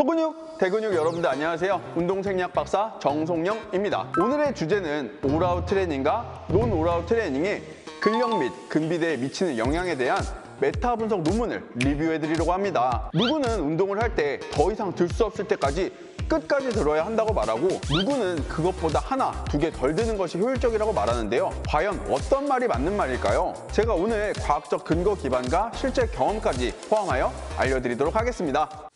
소근육, 대근육 여러분들 안녕하세요. 운동생리학 박사 정송영입니다. 오늘의 주제는 올아웃 트레이닝과 논 올아웃 트레이닝이 근력 및 근비대에 미치는 영향에 대한 메타 분석 논문을 리뷰해드리려고 합니다. 누구는 운동을 할 때 더 이상 들 수 없을 때까지 끝까지 들어야 한다고 말하고 누구는 그것보다 하나, 두 개 덜 드는 것이 효율적이라고 말하는데요. 과연 어떤 말이 맞는 말일까요? 제가 오늘 과학적 근거 기반과 실제 경험까지 포함하여 알려드리도록 하겠습니다.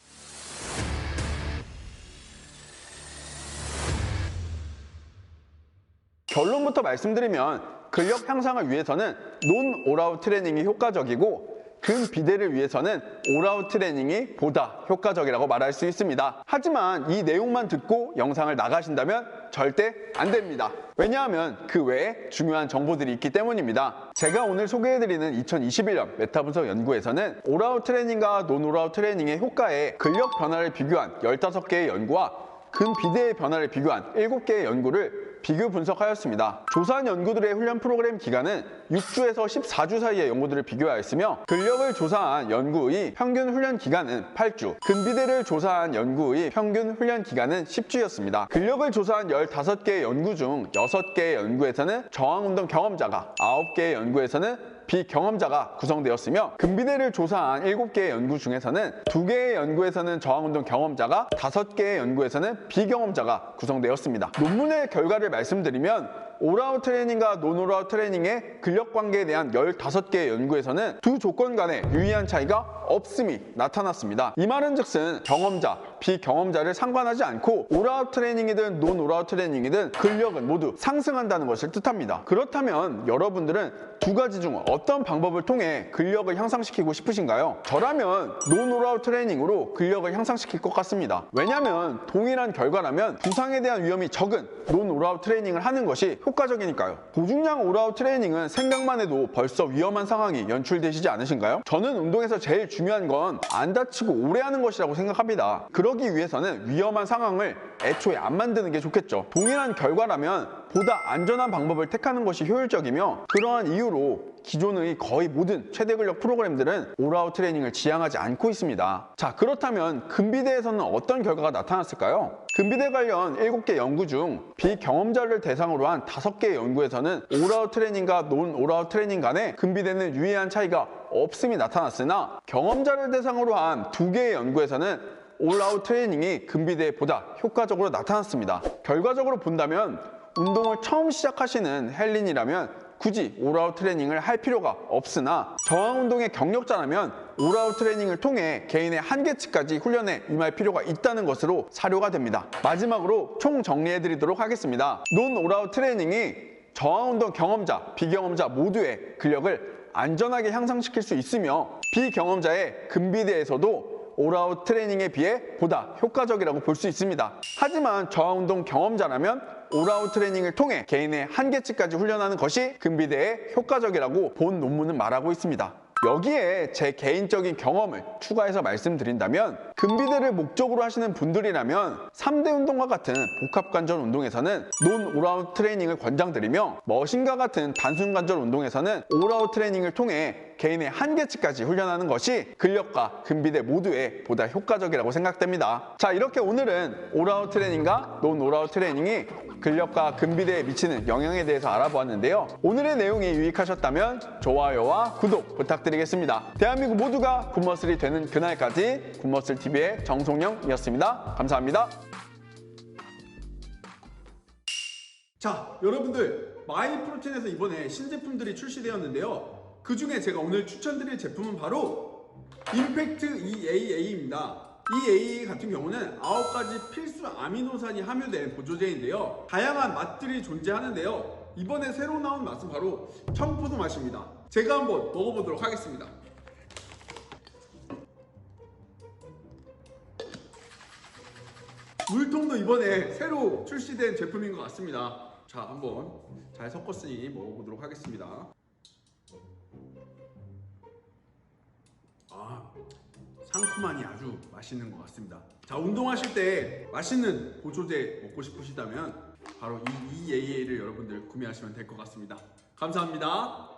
결론부터 말씀드리면 근력 향상을 위해서는 논 올아웃 트레이닝이 효과적이고 근 비대를 위해서는 올아웃 트레이닝이 보다 효과적이라고 말할 수 있습니다. 하지만 이 내용만 듣고 영상을 나가신다면 절대 안 됩니다. 왜냐하면 그 외에 중요한 정보들이 있기 때문입니다. 제가 오늘 소개해드리는 2021년 메타분석 연구에서는 올아웃 트레이닝과 논 올아웃 트레이닝의 효과에 근력 변화를 비교한 15개의 연구와 근 비대의 변화를 비교한 7개의 연구를 비교 분석하였습니다. 조사한 연구들의 훈련 프로그램 기간은 6주에서 14주 사이의 연구들을 비교하였으며 근력을 조사한 연구의 평균 훈련 기간은 8주, 근비대를 조사한 연구의 평균 훈련 기간은 10주였습니다. 근력을 조사한 15개의 연구 중 6개의 연구에서는 저항운동 경험자가, 9개의 연구에서는 비경험자가 구성되었으며 근비대를 조사한 7개의 연구 중에서는 2개의 연구에서는 저항운동 경험자가 5개의 연구에서는 비경험자가 구성되었습니다. 논문의 결과를 말씀드리면 올아웃 트레이닝과 논올아웃 트레이닝의 근력 관계에 대한 15개의 연구에서는 두 조건 간에 유의한 차이가 없음이 나타났습니다. 이 말은 즉슨 경험자, 비경험자를 상관하지 않고 올아웃 트레이닝이든 논올아웃 트레이닝이든 근력은 모두 상승한다는 것을 뜻합니다. 그렇다면 여러분들은 두 가지 중 어떤 방법을 통해 근력을 향상시키고 싶으신가요? 저라면 논올아웃 트레이닝으로 근력을 향상시킬 것 같습니다. 왜냐하면 동일한 결과라면 부상에 대한 위험이 적은 논올아웃 트레이닝을 하는 것이 효과적이니까요. 고중량 올아웃 트레이닝은 생각만 해도 벌써 위험한 상황이 연출되시지 않으신가요? 저는 운동에서 제일 중요한 건 안 다치고 오래 하는 것이라고 생각합니다. 그러기 위해서는 위험한 상황을 애초에 안 만드는 게 좋겠죠. 동일한 결과라면 보다 안전한 방법을 택하는 것이 효율적이며 그러한 이유로 기존의 거의 모든 최대 근력 프로그램들은 올아웃 트레이닝을 지향하지 않고 있습니다. 자, 그렇다면 근비대에서는 어떤 결과가 나타났을까요? 근비대 관련 7개 연구 중 비경험자를 대상으로 한 5개의 연구에서는 올아웃 트레이닝과 논 올아웃 트레이닝 간의 근비대는 유의한 차이가 없음이 나타났으나 경험자를 대상으로 한 2개의 연구에서는 올아웃 트레이닝이 근비대보다 효과적으로 나타났습니다. 결과적으로 본다면 운동을 처음 시작하시는 헬린이라면 굳이 올아웃 트레이닝을 할 필요가 없으나 저항 운동의 경력자라면 올아웃 트레이닝을 통해 개인의 한계치까지 훈련에 임할 필요가 있다는 것으로 사료가 됩니다. 마지막으로 총 정리해 드리도록 하겠습니다. 논 올아웃 트레이닝이 저항 운동 경험자, 비경험자 모두의 근력을 안전하게 향상시킬 수 있으며 비경험자의 근비대에서도 올아웃 트레이닝에 비해 보다 효과적이라고 볼 수 있습니다. 하지만 저하운동 경험자라면 올아웃 트레이닝을 통해 개인의 한계치까지 훈련하는 것이 근비대에 효과적이라고 본 논문은 말하고 있습니다. 여기에 제 개인적인 경험을 추가해서 말씀드린다면 근비대를 목적으로 하시는 분들이라면 3대 운동과 같은 복합관절 운동에서는 논 올아웃 트레이닝을 권장드리며 머신과 같은 단순 관절 운동에서는 올아웃 트레이닝을 통해 개인의 한계치까지 훈련하는 것이 근력과 근비대 모두에 보다 효과적이라고 생각됩니다. 자 이렇게 오늘은 올아웃 트레이닝과 논 올아웃 트레이닝이 근력과 근비대에 미치는 영향에 대해서 알아보았는데요. 오늘의 내용이 유익하셨다면 좋아요와 구독 부탁드리겠습니다. 대한민국 모두가 굿머슬이 되는 그날까지 굿머슬 TV의 정송영이었습니다. 감사합니다. 자, 여러분들 마이프로틴에서 이번에 신제품들이 출시되었는데요. 그 중에 제가 오늘 추천드릴 제품은 바로 임팩트 EAA입니다. EAA 같은 경우는 9가지 필수 아미노산이 함유된 보조제인데요. 다양한 맛들이 존재하는데요. 이번에 새로 나온 맛은 바로 청포도 맛입니다. 제가 한번 먹어보도록 하겠습니다. 물통도 이번에 새로 출시된 제품인 것 같습니다. 자, 한번 잘 섞었으니 먹어보도록 하겠습니다. 아, 상큼하니 아주 맛있는 것 같습니다. 자, 운동하실 때 맛있는 보조제 먹고 싶으시다면 바로 이 EAA를 여러분들 구매하시면 될 것 같습니다. 감사합니다.